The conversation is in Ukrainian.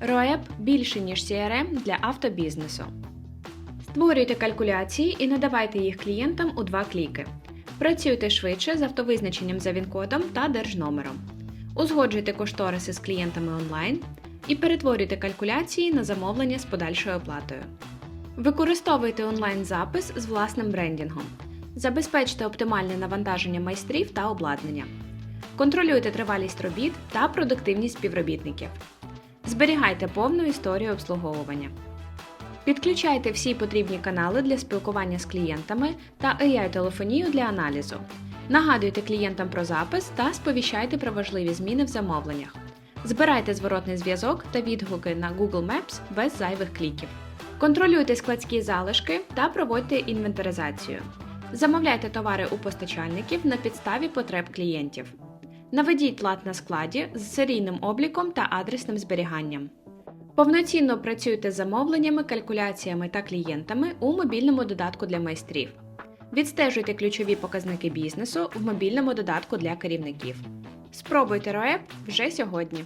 ROEP більше, ніж CRM для автобізнесу. Створюйте калькуляції і надавайте їх клієнтам у два кліки. Працюйте швидше з автовизначенням за він-кодом та держномером. Узгоджуйте кошториси з клієнтами онлайн і перетворюйте калькуляції на замовлення з подальшою оплатою. Використовуйте онлайн-запис з власним брендінгом. Забезпечте оптимальне навантаження майстрів та обладнання. Контролюйте тривалість робіт та продуктивність співробітників. Зберігайте повну історію обслуговування. Підключайте всі потрібні канали для спілкування з клієнтами та AI-телефонію для аналізу. Нагадуйте клієнтам про запис та сповіщайте про важливі зміни в замовленнях. Збирайте зворотний зв'язок та відгуки на Google Maps без зайвих кліків. Контролюйте складські залишки та проводьте інвентаризацію. Замовляйте товари у постачальників на підставі потреб клієнтів. Наведіть лад на складі з серійним обліком та адресним зберіганням. Повноцінно працюйте з замовленнями, калькуляціями та клієнтами у мобільному додатку для майстрів. Відстежуйте ключові показники бізнесу в мобільному додатку для керівників. Спробуйте РОЕП вже сьогодні.